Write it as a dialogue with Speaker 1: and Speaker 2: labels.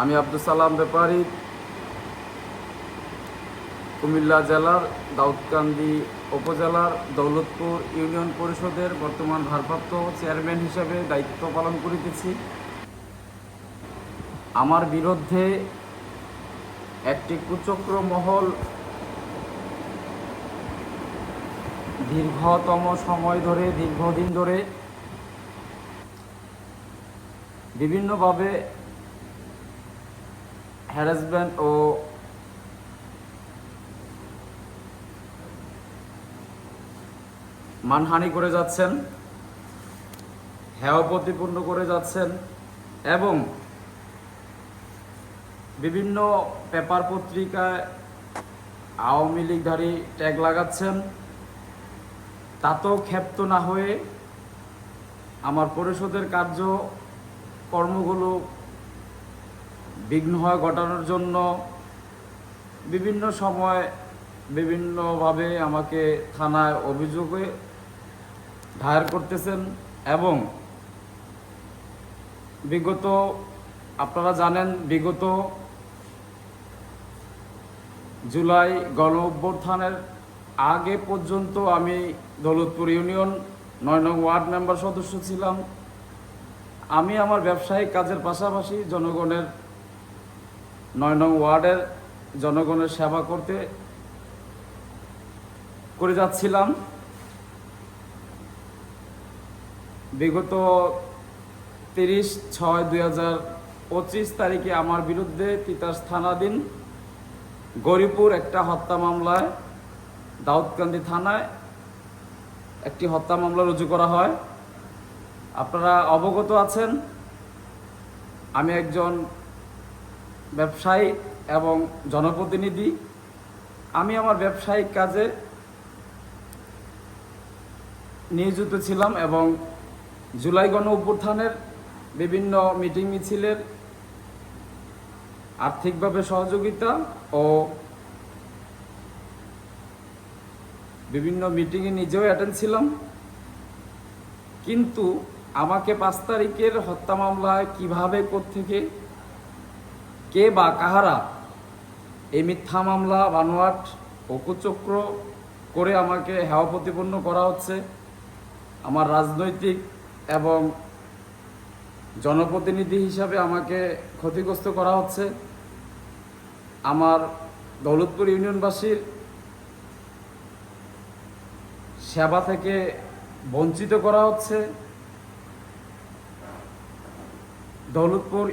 Speaker 1: আমি আব্দুল সালাম ব্যাপারী, কুমিল্লা জেলার দাউদকান্দি উপজেলার দৌলতপুর ইউনিয়ন পরিষদের বর্তমান ভারপ্রাপ্ত চেয়ারম্যান হিসেবে দায়িত্ব পালন করিতেছি। আমার বিরুদ্ধে একটি কুচক্র মহল দীর্ঘতম সময় ধরে, দীর্ঘদিন ধরে বিভিন্নভাবে হ্যারাসমেন্ট ও মানহানি করে যাচ্ছেন, হেয় প্রতিপূর্ণ করে যাচ্ছেন এবং বিভিন্ন পেপার পত্রিকায় আওয়ামী লীগধারী ট্যাগ লাগাচ্ছেন, তাতেও ক্ষেপ্ত না হয়ে আমার পরিষদের কার্য কর্মগুলো বিঘ্ন ঘটানোর জন্য বিভিন্ন সময় বিভিন্নভাবে আমাকে থানায় অভিযোগে দায়ের করতেছেন এবং বিগত, আপনারা জানেন, বিগত জুলাই গণ অভ্যুত্থানের আগে পর্যন্ত আমি দৌলতপুর ইউনিয়ন নয় নং ওয়ার্ড মেম্বার সদস্য ছিলাম। আমি আমার ব্যবসায়িক কাজের পাশাপাশি জনগণের নয় নং ওয়ার্ডের জনগণের সেবা করতে, করে যাচ্ছিলাম। বিগত তিরিশ ছয় দুই হাজার পঁচিশ তারিখে আমার বিরুদ্ধে তিতাস থানাধীন গরিপুর একটা হত্যা মামলায়, দাউদকান্দি থানায় একটি হত্যা মামলা রুজু করা হয়। আপনারা অবগত আছেন। আমি একজন ব্যবসায়ী এবং জনপ্রতিনিধি, আমি আমার ব্যবসায়িক কাজে নিয়োজিত ছিলাম এবং জুলাই গণ অভ্যুত্থানের বিভিন্ন মিটিং মিছিলের আর্থিকভাবে সহযোগিতা ও বিভিন্ন মিটিংয়ে নিজেও অ্যাটেন্ড ছিলাম। কিন্তু আমাকে পাঁচ তারিখের হত্যা মামলায় কীভাবে থেকে কে বা কাহারা এই মিথ্যা মামলা, বানোয়াট অকুচক্র করে আমাকে হেওয়া প্রতিপন্ন করা হচ্ছে। আমার রাজনৈতিক এবং জনপ্রতিনিধি হিসাবে আমাকে ক্ষতিগ্রস্ত করা হচ্ছে। আমার দৌলতপুর ইউনিয়নবাসীর সেবা থেকে বঞ্চিত করা হচ্ছে। দৌলতপুর